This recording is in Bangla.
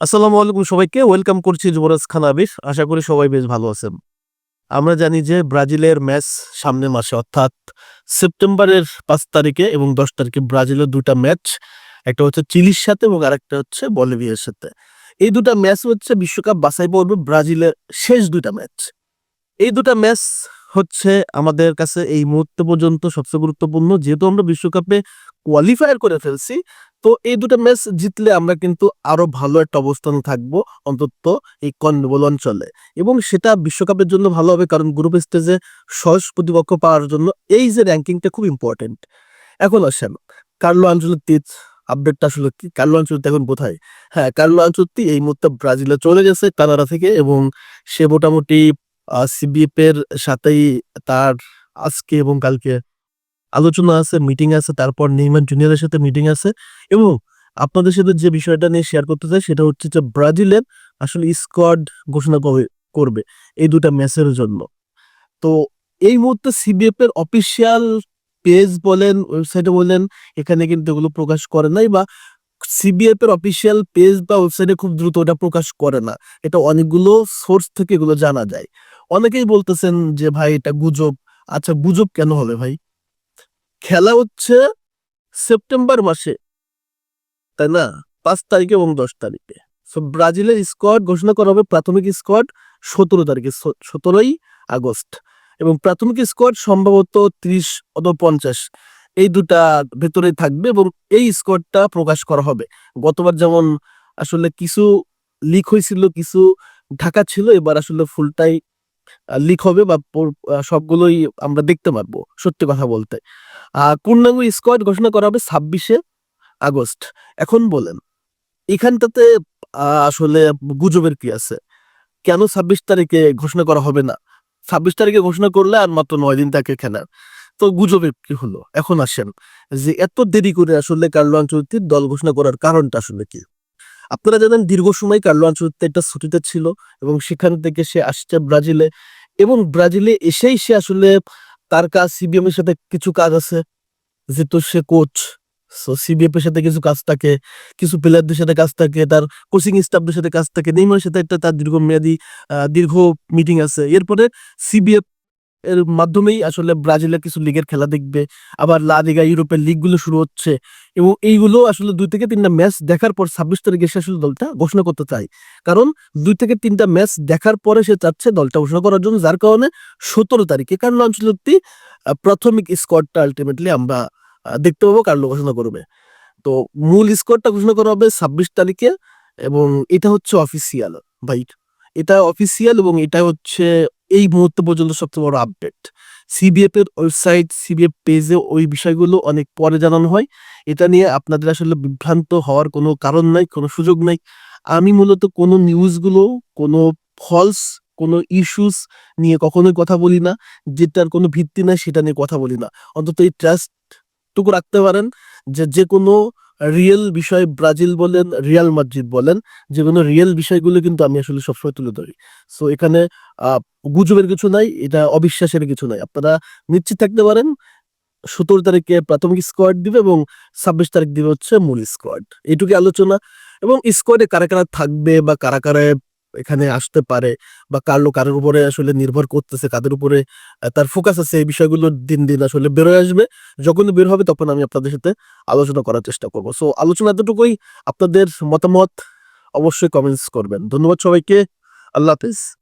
আসসালামু আলাইকুম সবাইকে, ওয়েলকাম করছি যুবরাজ খান আবির। আশা করি সবাই বেশ ভালো আছেন। আমরা জানি যে ব্রাজিলের ম্যাচ সামনের মাসে, অর্থাৎ সেপ্টেম্বরের পাঁচ তারিখে এবং দশ তারিখে ব্রাজিলের দুটা ম্যাচ, একটা হচ্ছে চিলির সাথে এবং আরেকটা হচ্ছে বলিভিয়ার সাথে। এই দুটা ম্যাচ হচ্ছে বিশ্বকাপ বাছাই পর্বে ব্রাজিলের শেষ দুটা ম্যাচ। এই দুটা ম্যাচ হচ্ছে আমাদের কাছে এই মুহূর্তে পর্যন্ত সবচেয়ে গুরুত্বপূর্ণ, যেহেতু আমরা বিশ্বকাপে কোয়ালিফায়ার করে ফেলছি তো এই দুটো ম্যাচ জিতলে আমরা কিন্তু আরও ভালো একটা অবস্থানে থাকব অন্তত এই কনবল অঞ্চলে। এবং সেটা বিশ্বকাপের জন্য ভালো হবে কারণ গ্রুপ স্টেজে সহজ প্রতিপক্ষ পাওয়ার জন্য এই যে র্যাঙ্কিংটা খুব ইম্পর্টেন্ট এখন আসেন, কার্লো আঞ্চলিক আপডেটটা আসলে কি? কার্লো আঞ্চলিক এখন কোথায়? হ্যাঁ কার্লো আঞ্চলিক এই মুহূর্তে ব্রাজিলে চলে গেছে কানাডা থেকে এবং সে মোটামুটি সিবিএফ এর সাথেই তার আজকে এবং কালকে আলোচনা আছে মিটিং আছে, তারপর নেইমার জুনিয়রের সাথে মিটিং আছে এবং আপনাদের সাথে যে বিষয়টা নিয়ে শেয়ার করতে চাই সেটা হচ্ছে যে ব্রাজিলের আসলে স্কোয়াড ঘোষণা কবে করবে, এই দুটা ম্যাচের জন্য। তো এই মুহূর্তে সিবিএফ এর অফিসিয়াল পেজ বলেন ওয়েবসাইটে বলেন, এখানে কিন্তু এগুলো প্রকাশ করে নাই বা সিবিএফ এর অফিসিয়াল পেজ বা ওয়েবসাইটে খুব দ্রুত ওটা প্রকাশ করে না। এটা অনেকগুলো সোর্স থেকে এগুলো জানা যায়। অনেকেই বলতেছেন যে, ভাই, এটা গুজব। আচ্ছা গুজব কেন হবে ভাই? খেলা হচ্ছে সেপ্টেম্বর মাসে, তাই না? পাঁচ তারিখে এবং দশ তারিখে। সো ব্রাজিলের স্কোয়াড ঘোষণা করা হবে প্রাথমিক স্কোয়াড সতেরো তারিখে সতেরোই আগস্ট। এবং প্রাথমিক স্কোয়াড সম্ভবত ত্রিশ অথবা পঞ্চাশ। এই দুটা ভেতরে থাকবে এবং এই স্কোয়াডটা প্রকাশ করা হবে। গতবার যেমন আসলে কিছু লিক হয়েছিল, কিছু ঢাকা ছিল, এবার আসলে ফুলটাই লিক হবে বা সবগুলোই আমরা দেখতে পারব সত্যি কথা বলতে। পূর্ণাঙ্গ স্কোয়াড ঘোষণা করা হবে ছাব্বিশে আগস্ট। এখন বলেন, এখানটাতে আসলে গুজবের কি আছে? কেন ছাব্বিশ তারিখে ঘোষণা করা হবে না? ছাব্বিশ তারিখে ঘোষণা করলে আর মাত্র নয় দিন তাকে খেলার তো গুজবের কি হলো? এখন আসেন, যে এত দেরি করে আসলে কার্লো আঞ্চলিক দল ঘোষণা করার কারণটা আসলে কি? আপনারা জানেন দীর্ঘ সময় কার্লো আঞ্চলিক একটা ছুটিতে ছিল এবং সেখান থেকে সে আসছে ব্রাজিলে এবং ব্রাজিলে এসেই সে আসলে তার কাজ সিবিএম এর সাথে কিছু কাজ আছে, যেহেতু সে কোচ সো সিবিএফ এর সাথে কিছু কাজ থাকে, কিছু প্লেয়ারদের সাথে কাজ থাকে, তার কোচিং স্টাফদের সাথে কাজ থাকে নেইমারের সাথে একটা তার দীর্ঘমেয়াদী দীর্ঘ মিটিং আছে। এরপরে সিবিএফ এর মাধ্যমেই আসলে ব্রাজিলের কিছু লিগের খেলা দেখবে, আবার লা লিগা ইউরোপের লিগগুলো শুরু হচ্ছে এবং এইগুলো আসলে দুই থেকে তিনটা ম্যাচ দেখার পর ছাব্বিশ তারিখে সে আসলে দলটা ঘোষণা করতে চায়। কারণ দুই থেকে তিনটা ম্যাচ দেখার পরে সে চাচ্ছে দলটা ঘোষণা করার জন্য, যার কারণে সতেরো তারিখে কার্লো আঞ্চলতি প্রাথমিক স্কোয়াডটা আলটিমেটলি আমরা দেখতে পাবো কার্লো ঘোষণা করবে। তো মূল স্কোয়াডটা ঘোষণা করা হবে ছাব্বিশ তারিখে এবং এটা হচ্ছে অফিসিয়াল ভাই। এটা অফিসিয়াল এবং এটা হচ্ছে এই মুহূর্ত পর্যন্ত সবচেয়ে বড় আপডেট সিবিএফ এর ওয়েবসাইট সিবিএফ পেজে ওই বিষয়গুলো অনেক পরে জানানো হয়। এটা নিয়ে আপনাদের আসলে বিভ্রান্ত হওয়ার কোনো কারণ নাই, কোনো সুযোগ নাই। আমি মূলত কোনো নিউজগুলো কোনো ফলস কোনো ইস্যুস নিয়ে কখনোই কথা বলি না, যেটার কোনো ভিত্তি নাই সেটা নিয়ে কথা বলি না। অন্তত এই ট্রাস্টটুকু রাখতে পারেন, যে যে কোনো রিয়েল বিষয় ব্রাজিল বলেন, রিয়াল মাদ্রিদ বলেন যে কোনো রিয়েল বিষয়গুলো কিন্তু আমি আসলে সবসময় তুলে ধরি। সো এখানে গুজবের কিছু নাই, এটা অবিশ্বাসের কিছু নাই। আপনারা নিশ্চিত থাকতে পারেন, সতেরো তারিখে প্রাথমিক স্কোয়াড দিবে এবং ছাব্বিশ তারিখ দিবে হচ্ছে মূল স্কোয়াড এইটুকু আলোচনা। এবং স্কোয়াডে কারা কারা থাকবে বা কারা কারা এখানে আসতে পারে বা কারও কারোর উপরে আসলে নির্ভর করতেছে, কাদের উপরে তার ফোকাস আছে, এই বিষয়গুলো দিন দিন আসলে বেরোয় আসবে। যখন বের হবে তখন আমি আপনাদের সাথে আলোচনা করার চেষ্টা করব। সো আলোচনা এতটুকুই। আপনাদের মতামত অবশ্যই কমেন্টস করবেন। ধন্যবাদ সবাইকে। আল্লাহ হাফিজ।